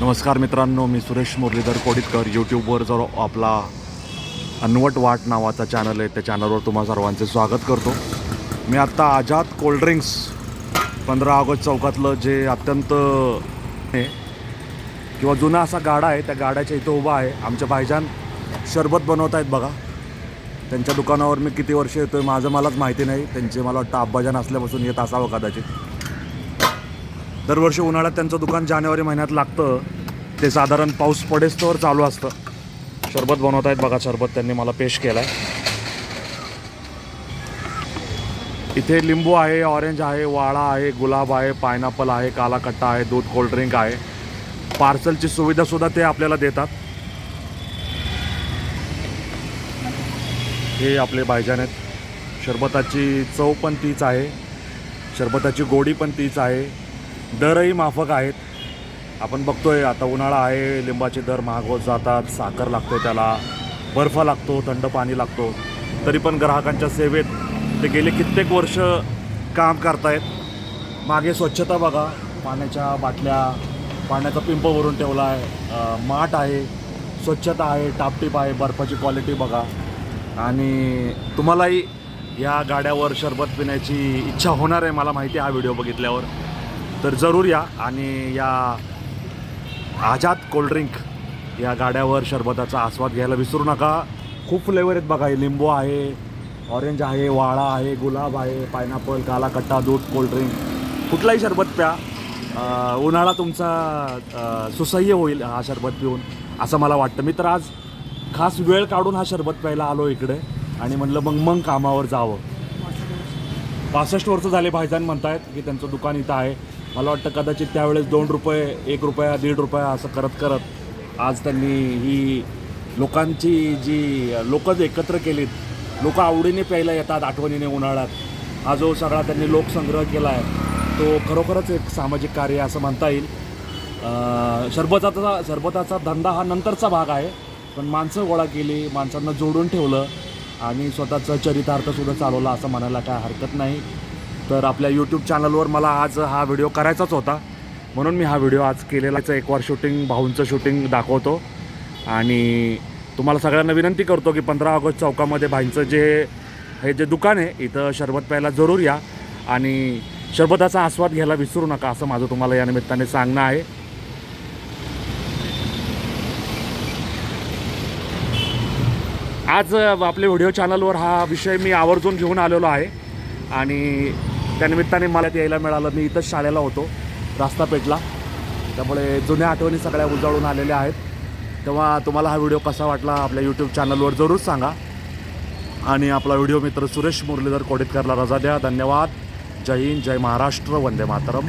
नमस्कार मित्रांनो मी सुरेश मुरलीधर कोडितकर. यूट्यूबवर जो आपला अनवट वाट नावाचा चॅनल आहे त्या चॅनलवर तुम्हा सर्वांचे स्वागत करतो. मी आत्ता आझाद कोल्ड्रिंक्स पंधरा ऑगस्ट चौकातलं जे अत्यंत हे किंवा जुना असा गाडा आहे त्या गाड्याच्या इथं उभा आहे. आमच्या भाईजान शरबत बनवत आहेत बघा. त्यांच्या दुकानावर मी किती वर्ष येतो आहे माझं मलाच माहिती नाही. त्यांचे मला वाटतं अब्बाजान असल्यापासून येत असावं कदाचित. दरवर्षी उन्हाळ्यात त्यांचं दुकान जानेवारी महिन्यात लागतं. ते साधारण पाऊस पडेस्तोवर चालू असतं. सरबत बनवत आहेत बघा शरबत त्यांनी मला पेश केला आहे इथे लिंबू आहे ऑरेंज आहे वाळा आहे गुलाब आहे पायनॅपल आहे कालाकट्टा आहे दूध कोल्ड्रिंक आहे. पार्सलची सुविधासुद्धा ते आपल्याला देतात. हे आपले भाईजान आहेत. शरबताची चव पण तीच आहे. शरबताची गोडी पण तीच आहे. दरही माफक आहेत. आपण बघतोय आता उन्हाळा आहे लिंबाचे दर महाग होत जातात साखर लागते त्याला बर्फ लागतो थंड पाणी लागतो. तरी पण ग्राहकांच्या सेवेत ते गेले कित्येक वर्ष काम करतायत. मागे स्वच्छता बघा पाण्याच्या बाटल्या पाण्याचा पिंप भरून ठेवला आहे माठ आहे स्वच्छता आहे टापटीप आहे बर्फाची क्वालिटी बघा. आणि तुम्हालाही या गाड्यावर शरबत पिण्याची इच्छा होणार आहे मला माहिती आहे हा व्हिडिओ बघितल्यावर. तर जरूर या आणि या आझाद कोल्ड्रिंक या गाड्यावर शरबताचा आस्वाद घ्यायला विसरू नका. खूप फ्लेवर आहेत बघा हे लिंबू आहे ऑरेंज आहे वाळा आहे गुलाब आहे पायनॅपल काला कट्टा दूध कोल्ड्रिंक कुठलाही शरबत प्या. उन्हाळा तुमचा सुसह्य होईल हा शरबत पिऊन असं मला वाटतं. मी तर आज खास वेळ काढून हा शरबत प्यायला आलो इकडे आणि म्हणलं मग मग कामावर जावं. पासष्ट वर्ष झाले भाईजान म्हणतायत की त्यांचं दुकान इथं आहे. मला वाटतं कदाचित त्यावेळेस दोन रुपये एक रुपया दीड रुपया असं करत करत आज त्यांनी ही लोकांची जी लोक एकत्र केलीत लोक आवडीने प्यायला येतात आठवणीने उन्हाळ्यात. हा जो सगळा त्यांनी लोकसंग्रह केला आहे तो खरोखरच एक सामाजिक कार्य असं म्हणता येईल. सरबताचा सरबताचा धंदा हा नंतरचा भाग आहे पण माणसं गोळा केली माणसांना जोडून ठेवलं आणि स्वतःचं चरितार्थसुद्धा चालवला असं म्हणायला काय हरकत नाही. तर आपल्या यूट्यूब चॅनलवर मला आज हा व्हिडिओ करायचाच होता. म्हणून मी हा व्हिडिओ आज केलेलाच एक वार शूटिंग भाऊंचं शूटिंग दाखवतो. आणि तुम्हाला सगळ्यांना विनंती करतो की पंधरा ऑगस्ट चौकामध्ये भाईंचं जे हे जे दुकान आहे इथं शरबत प्यायला जरूर या. आणि शरबताचा आस्वाद घ्यायला विसरू नका असं माझं तुम्हाला या निमित्ताने सांगणं आहे. आज आपले व्हिडिओ चॅनलवर हा विषय मी आवर्जून घेऊन आलेलो आहे. आणि त्यानिमित्ताने मला ते यायला मिळालं. मी इथंच शाळेला होतो रास्ता पेटला. त्यामुळे जुन्या आठवणी सगळ्या उजाळून आलेल्या आहेत. तेव्हा तुम्हाला हा व्हिडिओ कसा वाटला आपल्या यूट्यूब चॅनलवर जरूर सांगा. आणि आपला व्हिडिओ मित्र सुरेश मुरलीधर कोडितकरला रजा द्या. धन्यवाद. जय हिंद जय महाराष्ट्र. वंदे मातरम.